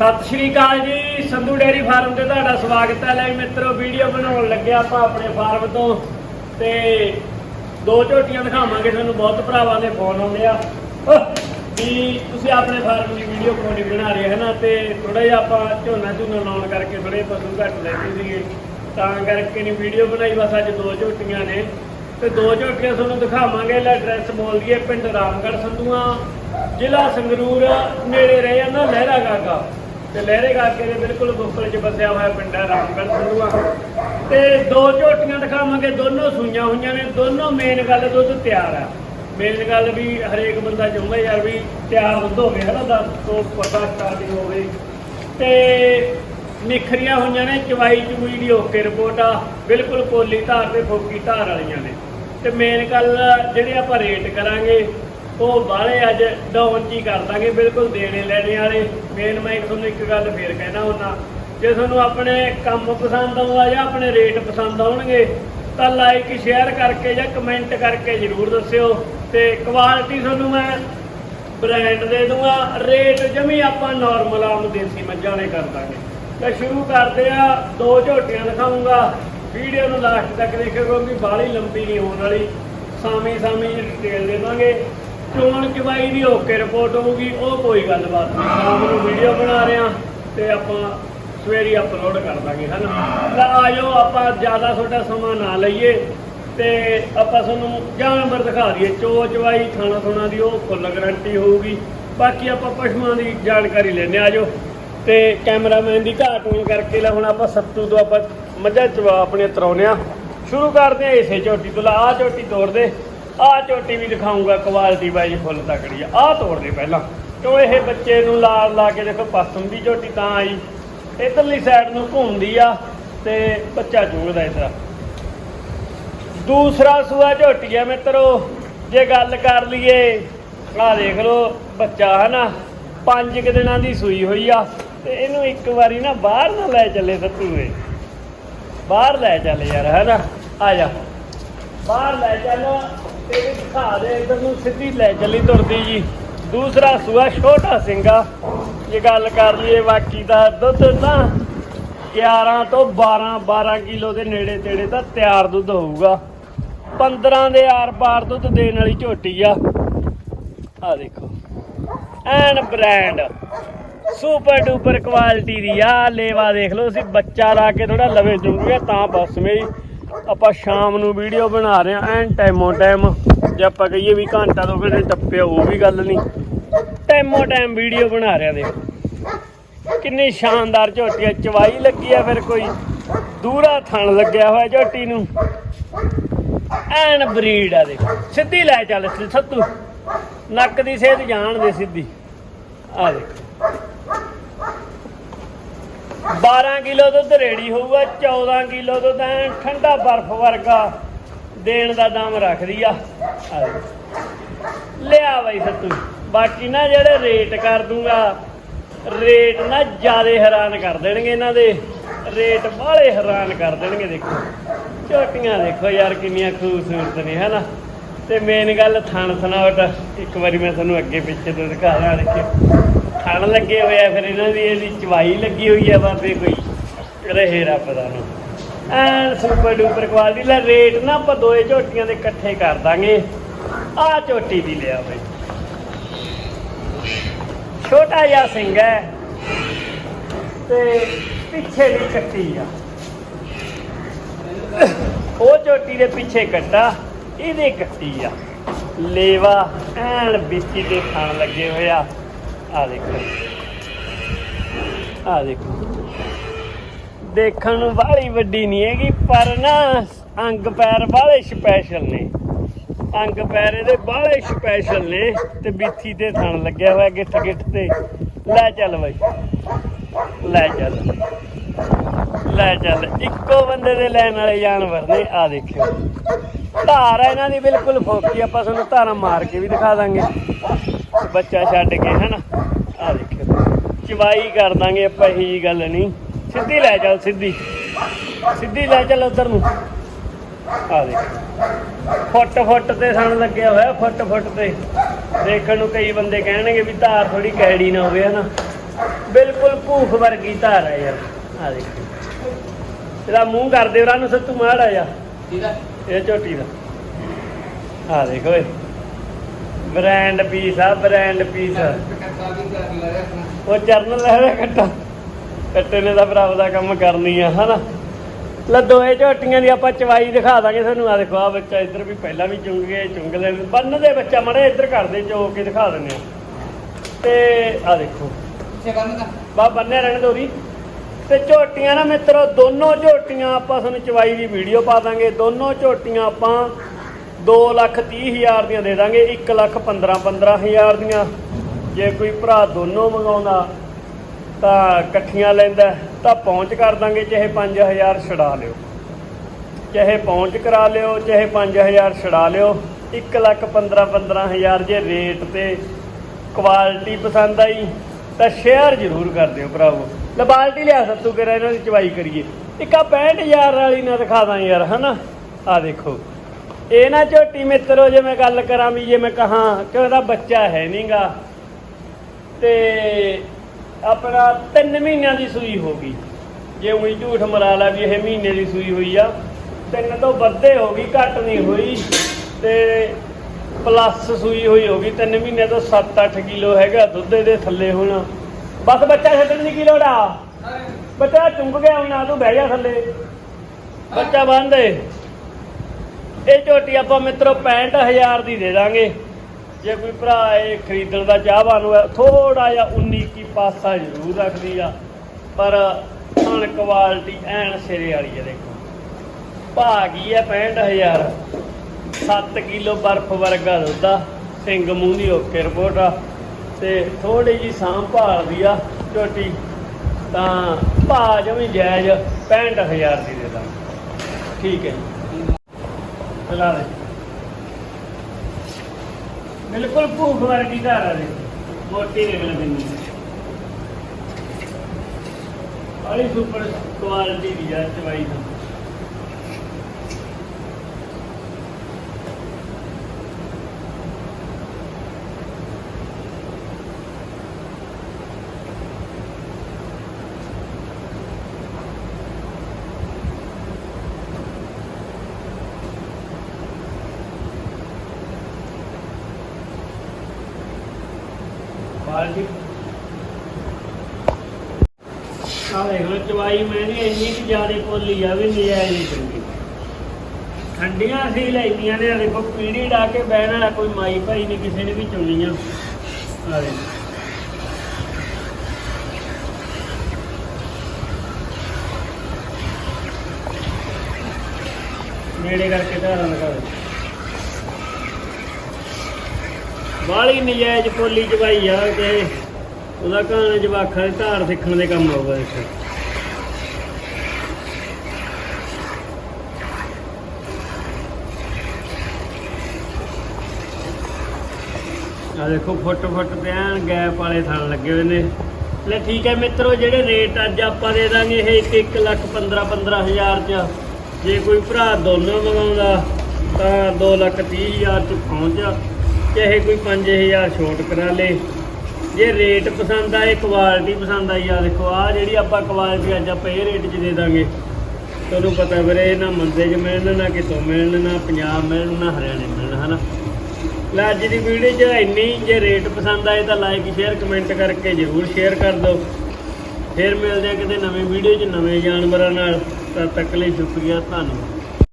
ਸਤਿ ਸ਼੍ਰੀ ਅਕਾਲ ਜੀ, Sandhu dairy farm ਤੇ ਤੁਹਾਡਾ ਸਵਾਗਤ ਹੈ। ਲੈ ਮਿੱਤਰੋ, ਵੀਡੀਓ ਬਣਾਉਣ ਲੱਗਿਆ ਆਪਾਂ ਆਪਣੇ ਫਾਰਮ ਤੋਂ ਤੇ ਦੋ ਝੋਟੀਆਂ ਦਿਖਾਵਾਂਗੇ ਤੁਹਾਨੂੰ। ਬਹੁਤ ਭਰਾਵਾਂ ਦੇ ਫੋਨ ਆਉਂਦੇ ਆ। ਵੀ ਤੁਸੀਂ ਆਪਣੇ ਫਾਰਮ ਦੀ ਵੀਡੀਓ ਕਿਉਂ ਨਹੀਂ ਬਣਾ ਰਹੇ ਹਨਾ ਤੇ ਥੋੜਾ ਜਿਹਾ ਆਪਾਂ ਝੋਨਾ ਝੋਨਾ ਲਾਉਣ ਕਰਕੇ ਥੋੜੇ ਪਸ਼ੂ ਘੱਟ ਲੈਂਦੇ ਸੀਗੇ। ਤਾਂ ਕਰਕੇ ਨਹੀਂ ਵੀਡੀਓ ਬਣਾਈ, ਬਸ ਅੱਜ ਦੋ ਝੋਟੀਆਂ ਨੇ। ਤੇ ਦੋ ਝੋਟੀਆਂ ਤੁਹਾਨੂੰ ਦਿਖਾਵਾਂਗੇ। ਲੈ, ਐਡਰੈਸ ਬੋਲ ਦਈਏ, ਪਿੰਡ ਰਾਮਗੜ੍ਹ ਸੰਧੂਆਂ, ਜ਼ਿਲ੍ਹਾ ਸੰਗਰੂਰ, ਨੇੜੇ ਰਹੇ ਨਾ ਲਹਿਰਾ ਗਾਗਾ। ਤੇ ਲਹਿਰੇ ਗਾਗੇ ਦੇ ਬਿਲਕੁਲ ਗੁੱਪਲ 'ਚ ਵਸਿਆ ਹੋਇਆ ਪਿੰਡ ਹੈ ਰਾਮਗੜ੍ਹ ਸੰਧੂਆਂ। ਤੇ ਦੋ ਝੋਟੀਆਂ ਦਿਖਾਵਾਂਗੇ, ਦੋਨੋਂ ਸੂਈਆਂ ਹੋਈਆਂ ਨੇ, ਦੋਨੋਂ ਮੇਨ ਗੱਲ ਦੁੱਧ ਤਿਆਰ ਆ। ਮੇਨ ਗੱਲ ਵੀ ਹਰੇਕ ਬੰਦਾ ਚਾਹੁੰਦਾ ਯਾਰ ਵੀ ਤਿਆਰ ਦੁੱਧ ਹੋਵੇ, ਹਨਾ 10 ਤੋਂ ਪਤਾ ਸਟਾਰਟਿੰਗ ਹੋਵੇ। ਤੇ ਨਿਖਰੀਆਂ ਹੋਈਆਂ ਨੇ, ਚਵਾਈ ਚੂਈ ਦੀ ਓਕੇ ਰਿਪੋਰਟ ਆ, ਬਿਲਕੁਲ ਕੋਲੀ ਧਾਰ ਤੇ ਫੋਕੀ ਧਾਰ ਵਾਲੀਆਂ ਨੇ। ਤੇ ਮੇਨ ਗੱਲ ਜਿਹੜੇ ਆਪਾਂ ਰੇਟ ਕਰਾਂਗੇ ਉਹ ਬਾਹਲੇ ਅੱਜ ਡਾਊਨ ਜੀ ਕਰ ਦਾਂਗੇ, ਬਿਲਕੁਲ ਦੇਣੇ ਲੈਣੇ ਵਾਲੇ। ਮੇਨ ਮੈਂ ਤੁਹਾਨੂੰ ਇੱਕ ਗੱਲ ਫੇਰ ਕਹਿਣਾ ਹੁੰਦਾ। ਜੇ ਤੁਹਾਨੂੰ ਆਪਣੇ ਕੰਮ ਪਸੰਦ ਆਉਂਦਾ ਜਾਂ ਆਪਣੇ ਰੇਟ ਪਸੰਦ ਆਉਣਗੇ, ਤਾਂ ਲਾਈਕ ਸ਼ੇਅਰ ਕਰਕੇ ਜਾਂ ਕਮੈਂਟ ਕਰਕੇ ਜਰੂਰ ਦੱਸਿਓ। ਤੇ ਕੁਆਲਿਟੀ ਤੁਹਾਨੂੰ ਮੈਂ ਬ੍ਰਾਂਡ ਦੇ ਦੂੰਗਾ ਰੇਟ ਜਮੀ ਆਪਾਂ ਨਾਰਮਲ ਆਮ ਦੇਸੀ ਮੱਝਾਂ ਨੇ ਕਰ ਦਾਂਗੇ। ਤਾਂ ਸ਼ੁਰੂ ਕਰਦੇ ਆ, ਦੋ ਝੋਟੀਆਂ ਦਿਖਾਉਂਗਾ ਵੀਡੀਓ ਨੂੰ ਲਾਸਟ ਤੱਕ ਦੇਖਿਓ ਕਿਉਂਕਿ ਬਾਹਲੀ ਲੰਬੀ ਨਹੀਂ ਹੋਣ ਵਾਲੀ। ਸਾਮੀ ਸਾਮੀ ਡਿਟੇਲ ਦੇਵਾਂਗੇ ਚੋਣ ਚਵਾਈ ਦੀ ਓਕੇ ਰਿਪੋਰਟ ਹੋਊਗੀ, ਉਹ ਕੋਈ ਗੱਲਬਾਤ ਨਹੀਂ। ਸ਼ਾਮ ਨੂੰ ਵੀਡੀਓ ਬਣਾ ਰਹੇ ਆ ਤੇ ਆਪਾਂ ਸਵੇਰੀ ਅਪਲੋਡ ਕਰ ਦਾਂਗੇ ਹਨਾ ਤਾਂ ਆਜੋ, ਆਪਾਂ ਜ਼ਿਆਦਾ ਤੁਹਾਡਾ ਸਮਾਂ ਨਾ ਲਈਏ ਤੇ ਆਪਾਂ ਤੁਹਾਨੂੰ ਜਾਨਵਰ ਦਿਖਾ ਦਈਏ। ਚੋ ਚਵਾਈ ਖਾਣਾ ਥੋਣਾ ਦੀ ਉਹ ਫੁੱਲ ਗਾਰੰਟੀ ਹੋਊਗੀ। ਬਾਕੀ ਆਪਾਂ ਪਸ਼ੂਆਂ ਦੀ ਜਾਣਕਾਰੀ ਲੈਣੇ ਆਜੋ। ਤੇ ਕੈਮਰਾਮੈਨ ਦੀ ਘਾਟ ਹੋਣ ਕਰਕੇ ਲੈ, ਹੁਣ ਆਪਾਂ ਸੱਤੂ ਤੋਂ ਆਪਾਂ ਮੱਝਾਂ ਚਵਾ ਆਪਣੇ ਤਰਾਉਨੇ ਆ ਸ਼ੁਰੂ ਕਰਦੇ ਆ ਇਸੇ ਝੋਟੀ ਤੋਂ, ਲਾ ਆਹ ਝੋਟੀ ਤੋੜ ਦੇ। ਆਹ ਚੋਟੀ ਵੀ ਦਿਖਾਉਂਗਾ ਕੁਆਲਿਟੀ ਵਾਈਜ਼ ਫੁੱਲ ਤਕੜੀ ਆ। ਆਹ ਤੋੜ ਦੇ ਪਹਿਲਾਂ। ਕਿਉਂ ਇਹ ਬੱਚੇ ਨੂੰ ਲਾਲ ਲਾ ਕੇ ਦੇਖੋ ਪਸੰਦ ਦੀ ਝੋਟੀ ਤਾਂ ਆਈ। ਇਧਰਲੀ ਸਾਈਡ ਨੂੰ ਘੁੰਮਦੀ ਆ ਤੇ ਬੱਚਾ ਚੂਗਦਾ ਇਸ ਤਰ੍ਹਾਂ ਦੂਸਰਾ ਸੂਆ ਝੋਟੀ ਆ ਮਿੱਤਰੋ, ਜੇ ਗੱਲ ਕਰ ਲਈਏ, ਆਹ ਦੇਖ ਲਓ, ਬੱਚਾ ਹਨਾ, ਪੰਜ ਕੁ ਦਿਨਾਂ ਦੀ ਸੂਈ ਹੋਈ ਆ ਤੇ ਇਹਨੂੰ ਇੱਕ ਵਾਰੀ ਨਾ ਬਾਹਰ ਨਾ ਲੈ ਚੱਲੇ ਸੱਤੂਏ ਬਾਹਰ ਲੈ ਚੱਲ ਯਾਰ, ਹਨਾ। ਆ ਜਾ। ਬਾਹਰ ਲੈ ਚੱਲ। ਤੇ ਇਹ ਦਿਖਾ ਦੇ ਇਧਰ ਨੂੰ ਸਿੱਧੀ ਲੈ ਚੱਲੀ ਤੁਰਦੀ ਜੀ। ਦੂਸਰਾ ਸੂਆ, ਛੋਟਾ ਸਿੰਘਾ। ਜੇ ਗੱਲ ਕਰ ਲਈਏ ਬਾਕੀ ਦਾ ਦੁੱਧ, ਤਾਂ 11 ਤੋਂ 12 12 ਕਿਲੋ ਦੇ ਨੇੜੇ ਤੇੜੇ ਤਾਂ ਤਿਆਰ ਦੁੱਧ ਹੋਊਗਾ। 15 ਦੇ ਆਰ-ਪਾਰ ਦੁੱਧ ਦੇਣ ਵਾਲੀ ਝੋਟੀ ਆ। ਆ ਦੇਖੋ, ਐਨ ਬ੍ਰਾਂਡ ਸੁਪਰ ਡੂਪਰ ਕੁਆਲਿਟੀ ਦੀ ਆ। ਲੇਵਾ ਦੇਖ ਲਓ ਅਸੀਂ ਬੱਚਾ ਲਾ ਕੇ ਥੋੜਾ ਲਵੇ ਚੁੰਗੀਏ ਤਾਂ ਬਸ ਮੇਰੀ ਆਪਾਂ ਸ਼ਾਮ ਨੂੰ ਵੀਡੀਓ ਬਣਾ ਰਹੇ ਆ ਐਨ ਟਾਈਮੋ ਟਾਈਮ ਜੇ ਆਪਾਂ ਕਹੀਏ ਵੀ ਘੰਟਾ ਤੋਂ ਫਿਰ ਟੱਪਿਆ, ਉਹ ਵੀ ਗੱਲ ਨਹੀਂ। ਟਾਈਮੋ ਟਾਈਮ ਵੀਡੀਓ ਬਣਾ ਰਿਹਾ ਦੇਖੋ। ਕਿੰਨੀ ਸ਼ਾਨਦਾਰ ਝੋਟੀ ਆ, ਚਵਾਈ ਲੱਗੀ ਆ ਫਿਰ ਕੋਈ। ਦੂਰਾ ਥਣ ਲੱਗਿਆ ਹੋਇਆ ਝੋਟੀ ਨੂੰ। ਐਨ ਬਰੀਡ ਆ, ਦੇਖੋ। ਸਿੱਧੀ ਲੈ ਚੱਲ ਸੱਤੂ। ਨੱਕ ਦੀ ਸੇਧ ਜਾਣ ਦੇ ਸਿੱਧੀ। ਆ ਦੇਖੋ। 12 ਕਿਲੋ ਦੁੱਧ ਰੇੜੀ ਹੋਊਗਾ 14 ਕਿਲੋ ਦੁੱਧ ਐਨ ਠੰਡਾ ਬਰਫ਼ ਵਰਗਾ ਦੇਣ ਦਾ ਦਮ ਰੱਖਦੀ ਆ। ਲਿਆ ਬਾਈ ਸੱਤੂ। ਬਾਕੀ ਨਾ ਜਿਹੜੇ ਰੇਟ ਕਰ ਦੂੰਗਾ, ਰੇਟ ਨਾ ਜਿਆਦੇ ਹੈਰਾਨ ਕਰ ਦੇਣਗੇ ਇਹਨਾਂ ਦੇ। ਰੇਟ ਬਾਹਲੇ ਹੈਰਾਨ ਕਰ ਦੇਣਗੇ, ਦੇਖੋ। ਝੋਟੀਆਂ ਦੇਖੋ ਯਾਰ ਕਿੰਨੀਆਂ ਖੂਬਸੂਰਤ ਨੇ ਹਨਾ ਤੇ ਮੇਨ ਗੱਲ ਥਣ ਥਣਾਵਟ, ਇੱਕ ਵਾਰੀ ਮੈਂ ਤੁਹਾਨੂੰ ਅੱਗੇ ਪਿੱਛੇ ਤੋਂ ਦਿਖਾ ਰਿਹਾ ਦੇਖਿਓ ਥਣ ਲੱਗੇ ਹੋਏ ਆ, ਫਿਰ ਇਹਨਾਂ ਦੀ ਇਹਦੀ ਚਵਾਈ ਲੱਗੀ ਹੋਈ ਆ ਬਾਬੇ ਕੋਈ। ਰਹੇ ਰੱਬ ਦਾ ਨੂੰ। ਐਨ ਸੁਪਰ ਡੂਪਰ ਕੁਆਲਿਟੀ ਦਾ ਰੇਟ ਨਾ ਆਪਾਂ ਦੋਏ ਝੋਟੀਆਂ ਦੇ ਇਕੱਠੇ ਕਰ ਦਾਂਗੇ। ਆਹ ਝੋਟੀ ਦੀ ਲਿਆ ਬਈ। ਛੋਟਾ ਜਿਹਾ ਸਿੰਘ ਹੈ ਤੇ ਪਿੱਛੇ ਦੀ ਕੱਟੀ ਆ। ਉਹ ਝੋਟੀ ਦੇ ਪਿੱਛੇ ਕੱਟਾ। ਇਹਦੇ ਕੱਟੀ ਆ। ਲੇਵਾ ਐਨ ਬਿੱਤੀ ਦੇ ਥਣ ਲੱਗੇ ਹੋਏ ਆ। ਦੇਖੋ। ਆ ਦੇਖੋ। ਦੇਖਣ ਨੂੰ ਬਾਹਲੀ ਵੱਡੀ ਨਹੀਂ ਹੈਗੀ, ਪਰ ਨਾ ਅੰਗ ਪੈਰ ਬਾਹਲੇ ਸਪੈਸ਼ਲ ਨੇ। ਅੰਗ ਪੈਰ ਇਹਦੇ ਬਾਹਲੇ ਸਪੈਸ਼ਲ ਨੇ ਤੇ ਬੀਥੀ ਤੇ ਥਣ ਲੱਗਿਆ ਹੋਇਆ ਗਿੱਠ ਗਿੱਠ ਤੇ। ਲੈ ਚੱਲ ਬਾਈ। ਲੈ ਚੱਲ। ਲੈ ਚੱਲ। ਇੱਕੋ ਬੰਦੇ ਦੇ ਲੈਣ ਵਾਲੇ ਜਾਨਵਰ ਨੇ ਆ ਦੇਖਿਓ। ਧਾਰ ਇਹਨਾਂ ਦੀ, ਬਿਲਕੁਲ ਫੋਕੀ, ਆਪਾਂ ਤੁਹਾਨੂੰ ਧਾਰਾਂ ਮਾਰ ਕੇ ਵੀ ਦਿਖਾ ਦਾਂਗੇ। ਬੱਚਾ ਛੱਡ ਕੇ, ਹਨਾ? ਆ ਦੇਖੋ ਚਵਾਈ ਕਰ ਦਾਂਗੇ ਆਪਾਂ, ਇਹੀ ਜਿਹੀ ਗੱਲ ਨਹੀਂ। ਸਿੱਧੀ ਲੈ ਚੱਲ, ਸਿੱਧੀ। ਸਿੱਧੀ ਲੈ ਚੱਲ ਉਧਰ ਨੂੰ। ਆ ਦੇਖ ਫੁੱਟ ਫੁੱਟ ਤੇ ਸਾਨੂੰ ਲੱਗਿਆ ਹੋਇਆ, ਫੁੱਟ ਫੁੱਟ ਤੇ। ਦੇਖਣ ਨੂੰ ਕਈ ਬੰਦੇ ਕਹਿਣਗੇ ਵੀ ਧਾਰ ਥੋੜੀ ਕੈੜੀ ਨਾ ਹੋਵੇ, ਹਨਾ? ਬਿਲਕੁਲ ਭੂਖ ਵਰਗੀ ਧਾਰ ਹੈ ਯਾਰ। ਆ ਦੇਖੋ ਇਹਦਾ ਮੂੰਹ ਕਰਦੇ ਉਹਨਾਂ ਨੂੰ ਸੱਤੂ ਮਾੜਾ ਜਾ ਇਹ ਝੋਟੀ ਦਾ। ਆ ਦੇਖੋ ਏ ਬ੍ਰਾਂਡ ਪੀਸ ਆ ਬ੍ਰਾਂਡ ਪੀਸ ਉਹ ਚਰਨ ਲੈ ਰਿਹਾ ਕੱਟਾ। ਕੱਟੇ ਨੇ ਤਾਂ ਭਰਾ ਦਾ ਕੰਮ ਕਰਨੀ ਆ ਹਨਾ? ਲੈ ਦੋਏ ਝੋਟੀਆਂ ਦੀ ਆਪਾਂ ਚਵਾਈ ਦਿਖਾ ਦਾਂਗੇ ਤੁਹਾਨੂੰ। ਆ ਦੇਖੋ ਆ ਬੱਚਾ ਇੱਧਰ ਵੀ ਪਹਿਲਾਂ ਵੀ ਚੁੰਗ ਗਏ ਚੁੰਗ ਲੈ ਬੰਨ ਦੇ ਬੱਚਾ ਮੜੇ ਇੱਧਰ ਕਰਦੇ ਚੋ ਕੇ ਦਿਖਾ ਦਿੰਦੇ ਆ। ਤੇ ਆ ਦੇਖੋ। ਦਾ। ਬਾ ਬੰਨੇ ਰਹਿਣ ਦੋਰੀ ਤੇ ਝੋਟੀਆਂ ਨਾ ਮਿੱਤਰੋ, ਦੋਨੋਂ ਝੋਟੀਆਂ ਆਪਾਂ ਤੁਹਾਨੂੰ ਚਵਾਈ ਦੀ ਵੀਡੀਓ ਪਾ ਦਾਂਗੇ। ਦੋਨੋਂ ਝੋਟੀਆਂ ਆਪਾਂ 2 ਲੱਖ 30 ਹਜ਼ਾਰ ਦੀਆਂ ਦੇ ਦਾਂਗੇ 1 ਲੱਖ 15 15 ਹਜ਼ਾਰ ਦੀਆਂ। ਜੇ ਕੋਈ ਭਰਾ ਦੋਨੋਂ ਮੰਗਾਉਂਦਾ ਤਾਂ ਇਕੱਠੀਆਂ ਲੈਂਦਾ, ਤਾਂ ਪਹੁੰਚ ਕਰ ਦਾਂਗੇ, ਚਾਹੇ 5000 ਛਡਾ ਲਿਓ। ਚਾਹੇ ਪਹੁੰਚ ਕਰਾ ਲਿਓ, ਚਾਹੇ 5000 ਛਡਾ ਲਿਓ। 1 ਲੱਖ 15 15000 ਜੇ ਰੇਟ ਤੇ ਕੁਆਲਿਟੀ ਪਸੰਦ ਆਈ, ਤਾਂ ਸ਼ੇਅਰ ਜ਼ਰੂਰ ਕਰ ਦਿਓ ਭਰਾਵੋ। ਲੈ ਬਾਲਟੀ ਲਿਆ ਸੱਤੂ ਕਰਾ, ਇਹਨਾਂ ਦੀ ਚਵਾਈ ਕਰੀਏ। ਇੱਕ ਆ 65000 ਵਾਲੀ ਨਾ ਦਿਖਾ ਦਾਂ ਯਾਰ, ਹਨਾ? ਆ ਦੇਖੋ। ਇਹ ਨਾ ਝੋਟੀ ਮਿੱਤਰੋ, ਜੇ ਮੈਂ ਗੱਲ ਕਰਾਂ ਵੀ ਜੇ ਮੈਂ ਕਹਾਂ ਕਿ ਉਹਦਾ ਬੱਚਾ ਹੈ ਨਹੀਂਗਾ ਤੇ ਆਪਣਾ 3 ਮਹੀਨਿਆਂ ਦੀ ਸੂਈ ਹੋ ਗਈ। ਜੇ ਉਹੀ ਝੂਠ ਮਰਾ ਲਾ ਵੀ ਇਹ ਮਹੀਨੇ ਦੀ ਸੂਈ ਹੋਈ ਆ, ਤਿੰਨ ਤੋਂ ਵੱਧੇ ਹੋ ਗਈ, ਘੱਟ ਨਹੀਂ ਹੋਈ, ਤੇ ਪਲੱਸ ਸੂਈ ਹੋਈ ਹੋ ਗਈ 3 ਮਹੀਨੇ ਤੋਂ 7-8 ਕਿਲੋ ਹੈਗਾ ਦੁੱਧ ਦੇ ਥੱਲੇ ਹੁਣ। ਬਸ ਬੱਚਾ ਛੱਡਣ ਦੀ ਕੀ ਲੋੜ ਆ? ਬੱਚਾ ਚੁੰਗ ਗਿਆ ਹੁਣ ਆ ਤੂੰ ਬਹਿ ਜਾ ਥੱਲੇ। ਬੱਚਾ ਬੰਨ ਦੇ ਇਹ ਝੋਟੀ ਆਪਾਂ ਮਿੱਤਰੋ 65000 ਦੀ ਦੇ ਦਾਂਗੇ। ਜੇ ਕੋਈ ਭਰਾ ਇਹ ਖਰੀਦਣ ਦਾ ਚਾਹਵਾਨ ਹੋਇਆ ਥੋੜਾ ਜਿਹਾ 19 ਕੀ ਪਾਸਾ ਜ਼ਰੂਰ ਰੱਖਦੀ ਆ। ਪਰ ਹਣ ਕੁਆਲਿਟੀ ਐਨ ਸਿਰੇ ਵਾਲੀ ਹੈ ਦੇਖੋ। ਭਾਗੀ ਹੈ 65000 7 ਕਿਲੋ ਬਰਫ਼ ਵਰਗਾ ਦੁੱਧ ਆ। ਸਿੰਘ ਮੂੰਹ ਦੀ ਓਕੇ ਰਿਪੋਰਟ ਆ। ਤੇ ਥੋੜੀ ਜੀ ਸਾਂਭ ਭਾਲਦੀ ਆ ਝੋਟੀ, ਤਾਂ ਭਾਅ ਜਮੀ ਜਾਇਜ਼ 65000 ਦੀ ਦੇ ਦਾਂਗੇ। ਠੀਕ ਹੈ। ਜੀ ਦੇ। ਬਿਲਕੁਲ ਭੂਖ ਵਰਗੀ ਘਰ ਆ ਦੇ ਮੋਟੀ ਨਿਕਲ ਦਿੰਦੀ ਬੜੀ ਸੁਪਰ ਕੁਆਲਿਟੀ ਦੀ ਆ ਚਵਾਈ ਦਾ। ਬਾਲਟੀ। ਆ ਦੇਖ ਲਓ, ਚਵਾਈ ਮੈਂ ਨਹੀਂ ਇੰਨੀ ਕਿ ਜ਼ਿਆਦਾ ਪੋਲੀ ਆ ਵੀ ਨਜਾਇਜ਼ ਨਹੀਂ ਚੰਗੀ। ਠੰਡੀਆਂ ਸੀ ਲੈਣੀਆਂ ਨੇ, ਦੇਖੋ, ਪੀੜੀ ਡਾ ਕੇ ਬਹਿਣ ਵਾਲਾ ਕੋਈ ਮਾਈ ਭਾਈ ਨਹੀਂ, ਕਿਸੇ ਨੇ ਵੀ ਚੁਣੀਆਂ। ਆ ਦੇ ਨੇੜੇ ਕਰਕੇ ਧਾਰਾਂ ਲਗਾ ਦੇ ਬਾਲੀ ਨਜਾਇਜ਼ ਪੋਲੀ ਜਵਾਈ ਆ ਤੇ ਉਹਦਾ ਕਹਾਣਾ ਜਵਾਖਾਂ ਦੇ ਧਾਰ ਸਿੱਖਣ ਦੇ ਕੰਮ ਆਊਗਾ ਇਸ ਆ ਦੇਖੋ ਫੁੱਟ ਫੁੱਟ ਤੇ ਐਨ ਗੈਪ ਵਾਲੇ ਥਣ ਲੱਗੇ ਹੋਏ ਨੇ। ਲੈ ਠੀਕ ਹੈ ਮਿੱਤਰੋ, ਜਿਹੜੇ ਰੇਟ ਅੱਜ ਆਪਾਂ ਦੇ ਦਾਂਗੇ ਇਹ 1 1 ਲੱਖ 15 15000 ਚ। ਜੇ ਕੋਈ ਭਰਾ ਦੋਨੋਂ ਮੰਗਾਉਂਦਾ ਤਾਂ 2 ਲੱਖ 30 ਹਜ਼ਾਰ ਚ ਪਹੁੰਚ ਚਾਹੇ ਕੋਈ 5000 ਛੋਟ ਕਰਾ ਲੇ। ਜੇ ਰੇਟ ਪਸੰਦ ਆਏ ਕੁਆਲਿਟੀ ਪਸੰਦ ਆਈ ਆ ਦੇਖੋ ਆ ਜਿਹੜੀ ਆਪਾਂ ਕੁਆਲਿਟੀ ਅੱਜ ਆਪਾਂ ਇਹ ਰੇਟ 'ਚ ਦੇ ਦਾਂਗੇ। ਤੁਹਾਨੂੰ ਪਤਾ ਵੀਰੇ ਨਾ ਮੰਦੇ 'ਚ ਮਿਲਣ, ਨਾ ਕਿਤੋਂ ਮਿਲਣ, ਨਾ ਪੰਜਾਬ ਮਿਲਣ, ਨਾ ਹਰਿਆਣੇ ਮਿਲਣ, ਹਨਾ? ਲੈ, ਅੱਜ ਦੀ ਵੀਡੀਓ 'ਚ ਇੰਨੀ ਜੇ ਰੇਟ ਪਸੰਦ ਆਏ ਤਾਂ ਲਾਈਕ ਸ਼ੇਅਰ ਕਮੈਂਟ ਕਰਕੇ ਜਰੂਰ ਸ਼ੇਅਰ ਕਰ ਦਿਓ। ਫਿਰ ਮਿਲਦੇ ਆ ਕਿਤੇ ਨਵੀਂ ਵੀਡੀਓ 'ਚ ਨਵੇਂ ਜਾਨਵਰਾਂ ਨਾਲ। ਤਦ ਤੱਕ ਲਈ ਸ਼ੁਕਰੀਆ, ਧੰਨਵਾਦ।